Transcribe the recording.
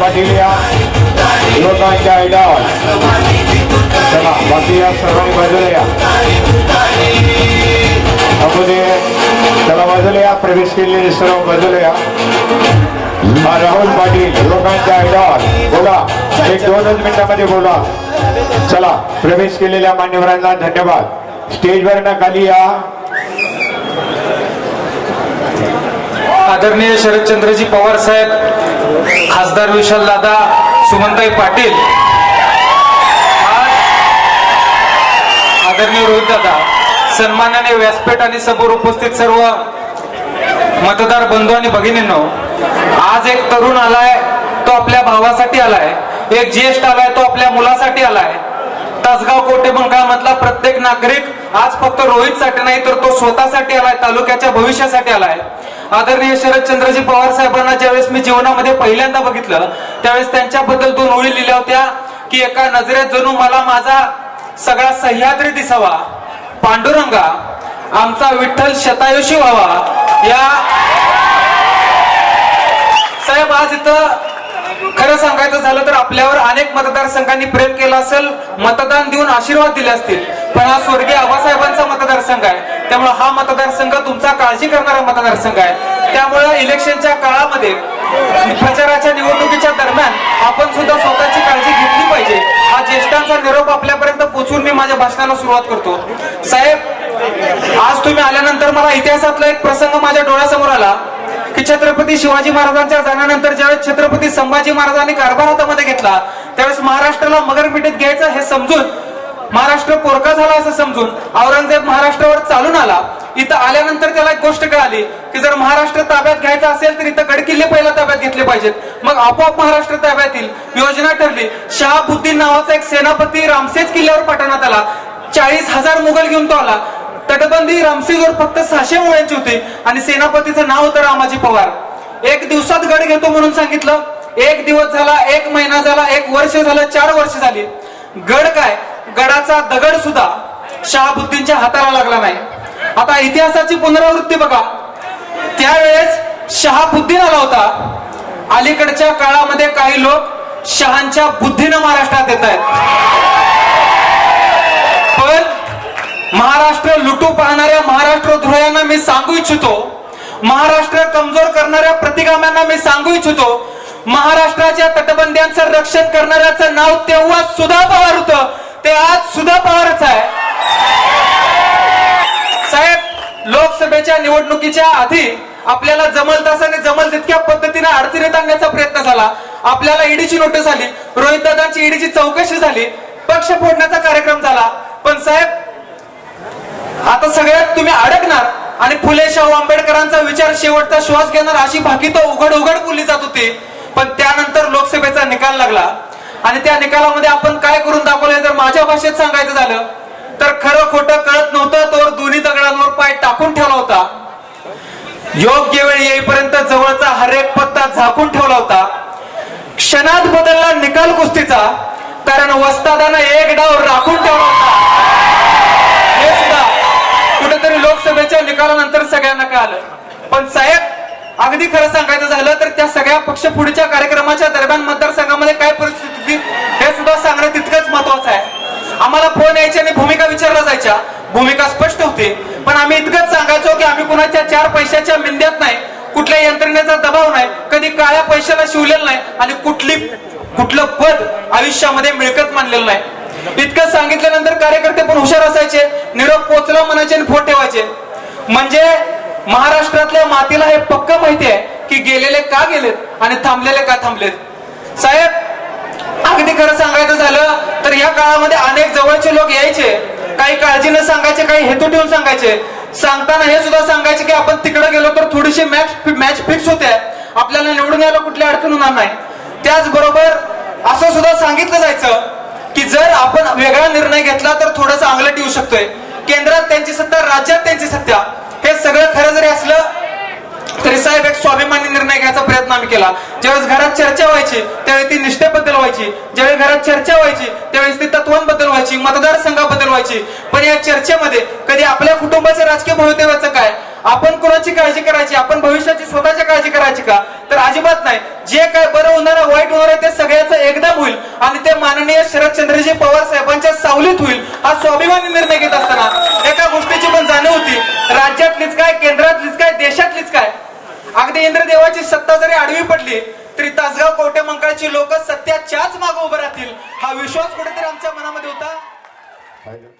वाढलेल्या लोकांच्या आयडावर चला बाकी या सर्वांनी बाजूला या चला बाजूला प्रवेश केलेले सर्व बाजूला हा राहुल पाटील लोकांच्या आयडावर बोला एक दोनच मिनिटामध्ये बोला. चला प्रवेश केलेल्या मान्यवरांना धन्यवाद. स्टेजवर ना खाली या. आदरणीय शरदचंद्रजी पवार साहेब खासदार विशाल दादा सुमनताई पाटील. आदरणीय रोहित दादा सन्मानाने व्यासपीठ आणि समोर उपस्थित सर्व मतदार बंधू आणि भगिनींनो आज एक तरुण आलाय तो आपल्या भावासाठी आलाय. एक ज्येष्ठ आलाय तो आपल्या मुलासाठी आलाय. तासगाव कोटे म्हटला प्रत्येक नागरिक आज फक्त रोहितसाठी नाही तर तो स्वतःसाठी आलाय तालुक्याच्या भविष्यासाठी आलाय. आदरणीय शरदचंद्रजी पवार साहेबांना ज्यावेळेस मी जीवनामध्ये पहिल्यांदा बघितलं त्यावेळेस त्यांच्याबद्दल दोन ओळी लिहिल्या होत्या की एका नजरेत जणू मला माझा सगळा सह्याद्री दिसावा. पांडुरंगा आमचा विठ्ठल शतायुषी व्हावा. या साहेब आज इथं खरं सांगायचं झालं तर आपल्यावर अनेक मतदारसंघांनी प्रेम केलं असेल मतदान देऊन आशीर्वाद दिले असतील. पण हा स्वर्गीय आबासाहेबांचा मतदारसंघ आहे. त्यामुळे हा मतदारसंघ तुमचा काळजी करणारा मतदारसंघ आहे. त्यामुळे इलेक्शनच्या काळामध्ये प्रचाराच्या निवडणुकीच्या दरम्यान आपण सुद्धा स्वतःची काळजी घेतली पाहिजे. हा ज्येष्ठांचा निरोप आपल्यापर्यंत पोचून मी माझ्या भाषणाला सुरुवात करतो. साहेब आज तुम्ही आल्यानंतर मला इतिहासातला एक प्रसंग माझ्या डोळ्यासमोर आला की छत्रपती शिवाजी महाराजांच्या जाण्यानंतर ज्यावेळेस छत्रपती संभाजी महाराजांनी कारभार हातामध्ये घेतला त्यावेळेस महाराष्ट्राला मगरमिठीत घ्यायचं हे समजून महाराष्ट्र पोरका झाला असं समजून औरंगजेब महाराष्ट्रावर चालून आला. इथं आल्यानंतर त्याला एक गोष्ट कळाली की जर महाराष्ट्र ताब्यात घ्यायचा असेल तर इथं गडकिल्ले पहिला ताब्यात घेतले पाहिजेत. मग आपोआप महाराष्ट्र ताब्यातील योजना ठरली. शहाबुद्दीन नावाचा एक सेनापती रामसेज किल्ल्यावर पाठवण्यात आला. चाळीस हजार मुघल घेऊन तो आला. तटबंदी रामसेजवर फक्त सहाशे मुळ्यांची होती आणि सेनापतीचं नाव होतं रामाजी पवार. एक दिवसात गड घेतो म्हणून सांगितलं. एक दिवस झाला एक महिना झाला एक वर्ष झालं चार वर्ष झाली. गड काय? गडाचा दगड सुद्धा शहाबुद्दीनच्या हाताला लागला नाही. आता इतिहासाची पुनरावृत्ती बघा. त्यावेळेस शहाबुद्दीन आला होता. अलीकडच्या काळामध्ये काही लोक शहांच्या बुद्धीनं महाराष्ट्रात येत आहेत. पण महाराष्ट्र लुटू पाहणाऱ्या महाराष्ट्र ध्रुयांना मी सांगू इच्छितो. महाराष्ट्र कमजोर करणाऱ्या प्रतिगाम्यांना मी सांगू इच्छितो. महाराष्ट्राच्या तटबंद्यांचं रक्षण करणाऱ्याचं नाव तेव्हा सुद्धा पवार होतं. ते आज सुद्धा पवारच आहे. साहेब लोकसभेच्या निवडणुकीच्या आधी आपल्याला जमल तसाने जमल तितक्या पद्धतीने अडचणीत आणण्याचा प्रयत्न झाला. आपल्याला ईडीची नोटीस आली. रोहित दादांची ईडीची चौकशी झाली. पक्ष फोडण्याचा कार्यक्रम झाला. पण साहेब आता सगळ्यात तुम्ही अडकणार आणि फुले शाहू आंबेडकरांचा विचार शेवटचा श्वास घेणार अशी भाकी तो उघड उघड बोलली जात होती. पण त्यानंतर लोकसभेचा निकाल लागला. आणि त्या निकालामध्ये आपण काय करून दाखवलंय? जर माझ्या भाषेत सांगायचं झालं तर खरं खोटं कळत नव्हतं तर दोन्ही दगडांवर पाय टाकून ठेवला होता. योग्य वेळ येईपर्यंत जवळचा हरेक पत्ता झाकून ठेवला होता. क्षणात बदलला निकाल कुस्तीचा कारण वस्तादानं एक डाव राखून ठेवला होता. हे सुद्धा कुठेतरी लोकसभेच्या निकालानंतर सगळ्यांना कळालं. अगदी खरं सांगायचं झालं तर त्या सगळ्या पक्ष पुढच्या कार्यक्रमाच्या दरम्यान मतदारसंघामध्ये काय परिस्थिती हे सुद्धा सांगणं तितकंच महत्वाचं आहे. आम्हाला फोन यायचे आणि भूमिका विचारल्या जायच्या. भूमिका स्पष्ट होती. पण आम्ही इतकंच सांगायचो की आम्ही कुणाच्या चार पैशाच्या मिंद्यात नाही कुठल्या यंत्रणेचा दबाव नाही कधी काळ्या पैशाला शिवलेलं नाही आणि कुठली कुठलं पद आयुष्यामध्ये मिळकत मानलेलं नाही. इतकं सांगितल्यानंतर कार्यकर्ते पण हुशार असायचे निरोप पोचला म्हणायचे आणि फोट ठेवायचे. म्हणजे महाराष्ट्रातल्या हे पक्क माहिती आहे की गेलेले का गेलेत आणि थांबलेले का थांबलेत? साहेब अगदी खरं सांगायचं झालं तर या काळामध्ये अनेक जवळचे लोक यायचे. काही काळजी न सांगायचे काही हेतू ठेवून सांगायचे. सांगताना हे सुद्धा सांगायचे की आपण तिकडे गेलो तर थोडीशी मॅच मॅच फिक्स होते. आपल्याला निवडून यायला कुठली अडचण होणार नाही. त्याचबरोबर असं सुद्धा सांगितलं जायचं की जर आपण वेगळा निर्णय घेतला तर थोडंसं अंगलट येऊ शकतोय. केंद्रात त्यांची सत्ता राज्यात त्यांची सत्ता हे सगळं खरं जरी असलं तरी साहेब एक स्वाभिमानी निर्णय घ्यायचा प्रयत्न आम्ही केला. ज्यावेळेस घरात चर्चा व्हायची त्यावेळी ती निष्ठेबद्दल व्हायची. ज्यावेळी घरात चर्चा व्हायची त्यावेळेस ती तत्वांबद्दल व्हायची मतदारसंघाबद्दल व्हायची. पण या चर्चेमध्ये कधी आपल्या कुटुंबाचे राजकीय भवितव्याचं काय? आपण कोणाची काळजी करायची? आपण भविष्याची स्वतःची काळजी करायची का? तर अजिबात नाही. जे काय बरं होणार वाईट होणार आहे ते सगळ्याचं एकदम होईल. आणि ते माननीय शरदचंद्रजी पवार साहेबांच्या सावलीत होईल हा स्वाभिमानी निर्णय घेत असताना. एका गोष्टीची पण जाणीव होती. राज्यातलीच काय केंद्रातलीच काय देशातलीच काय? अगदी इंद्रदेवाची सत्ता जरी आडवी पडली तरी तासगाव कवटे मंकाळची लोक सत्याच्याच मागे उभे राहतील. हा विश्वास कुठेतरी आमच्या मनामध्ये होता?